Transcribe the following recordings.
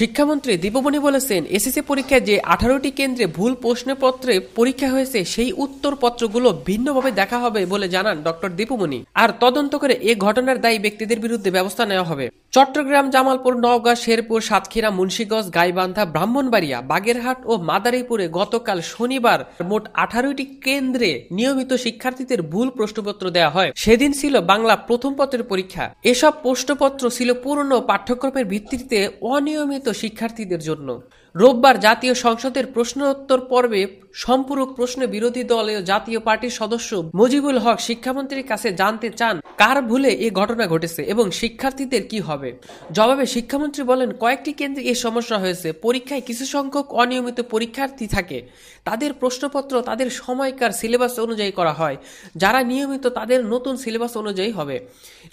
শিক্ষামন্ত্রী দীপমণি বলেছেন, এসএসসি পরীক্ষায় যে আঠারোটি কেন্দ্রে ভুল প্রশ্নপত্রে পরীক্ষা হয়েছে, সেই উত্তরপত্রগুলো ভিন্নভাবে দেখা হবে বলে জানান ডক্টর দীপমণি। আর তদন্ত করে এ ঘটনার দায়ী ব্যক্তিদের বিরুদ্ধে ব্যবস্থা নেওয়া হবে। চট্টগ্রাম, জামালপুর, নওগাঁ, শেরপুর, সাতক্ষীরা, মুন্সীগঞ্জ, গাইবান্ধা, ব্রাহ্মণবাড়িয়া, বাগেরহাট ও মাদারীপুরে গতকাল শনিবার মোট আঠারোটি কেন্দ্রে নিয়মিত শিক্ষার্থীদের ভুল প্রশ্নপত্র দেওয়া হয়। সেদিন ছিল বাংলা প্রথম পত্রের পরীক্ষা। এসব প্রশ্নপত্র ছিল পুরনো পাঠ্যক্রমের ভিত্তিতে অনিয়মিত শিক্ষার্থীদের জন্য। রোববার জাতীয় সংসদের প্রশ্নোত্তর পর্বে সম্পূরক প্রশ্নে বিরোধী দলীয় জাতীয় পার্টির সদস্য মুজিবুল হক শিক্ষামন্ত্রীর কাছে জানতে চান, কার ভুলে এ ঘটনা ঘটেছে এবং শিক্ষার্থীদের কি হবে? জবাবে শিক্ষামন্ত্রী বলেন, কয়েকটি কেন্দ্রে এ সমস্যা হয়েছে। পরীক্ষায় কিছু সংখ্যক অনিয়মিত পরীক্ষার্থী থাকে। তাদের প্রশ্নপত্র তাদের সময়কার সিলেবাস অনুযায়ী করা হয়। যারা নিয়মিত, তাদের নতুন সিলেবাস অনুযায়ী হবে।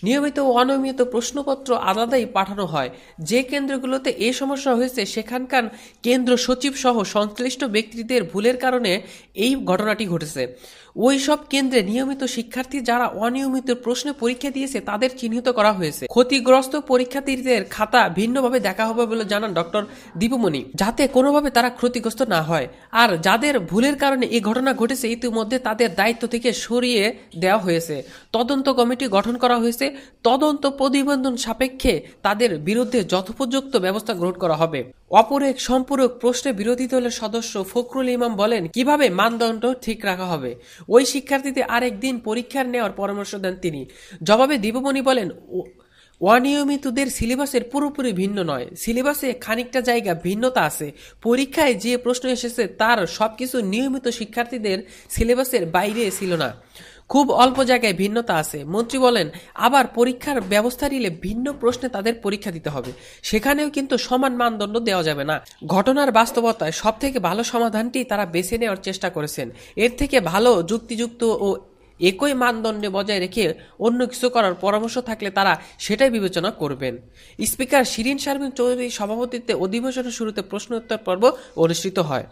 নিয়মিত ও অনিয়মিত প্রশ্নপত্র আলাদাই পাঠানো হয়। যে কেন্দ্রগুলোতে এই সমস্যা হয়েছে, সেখানকার কেন্দ্র সচিব সহ সংশ্লিষ্ট ব্যক্তিদের ভুলের কারণে এই ঘটনাটি ঘটেছে। ওই সব কেন্দ্রে নিয়মিত শিক্ষার্থী যারা অনিয়মিত প্রশ্নে পরীক্ষা দিয়েছে, তাদের চিহ্নিত করা হয়েছে। ক্ষতিগ্রস্ত পরীক্ষার্থীদের খাতা ভিন্নভাবে দেখা হবে বলে জানান ডক্টর দীপমণি। যাতে কোনোভাবে তারা ক্ষতিগ্রস্ত না হয়। আর যাদের ভুলের কারণে এই ঘটনা ঘটেছে, ইতিমধ্যে তাদের দায়িত্ব থেকে সরিয়ে দেওয়া হয়েছে। তদন্ত কমিটি গঠন করা হয়েছে। তদন্ত প্রতিবেদন সাপেক্ষে তাদের বিরুদ্ধে যথোপযুক্ত ব্যবস্থা গ্রহণ করা হবে। অপর এক সম্পূরক প্রশ্নে বিরোধী দলের সদস্য ফখরুল ইমাম বলেন, কীভাবে মানদণ্ড ঠিক রাখা হবে? ওই শিক্ষার্থীদের আরেক দিন পরীক্ষার নেওয়ার পরামর্শ দেন তিনি। জবাবে দীপমণি বলেন অনিয়মিতদের সিলেবাসের পুরোপুরি ভিন্ন নয়। সিলেবাসে খানিকটা জায়গা ভিন্নতা আছে। পরীক্ষায় যে প্রশ্ন এসেছে তার সবকিছু নিয়মিত শিক্ষার্থীদের সিলেবাসের বাইরে ছিল না। খুব অল্প জায়গায় ভিন্নতা আছে। মন্ত্রী বলেন, আবার পরীক্ষার ব্যবস্থা নিলে ভিন্ন প্রশ্নে তাদের পরীক্ষা দিতে হবে। সেখানেও কিন্তু সমান মানদণ্ড দেওয়া যাবে না। ঘটনার বাস্তবতায় সব থেকে ভালো সমাধানটি তারা বেছে নেওয়ার চেষ্টা করেছেন। এর থেকে ভালো যুক্তিযুক্ত ও একই মানদণ্ডে বজায় রেখে অন্য কিছু করার পরামর্শ থাকলে তারা সেটাই বিবেচনা করবেন। স্পিকার শিরিন শারমিন চৌধুরীর সভাপতিত্বে অধিবেশনের শুরুতে প্রশ্নোত্তর পর্ব অনুষ্ঠিত হয়।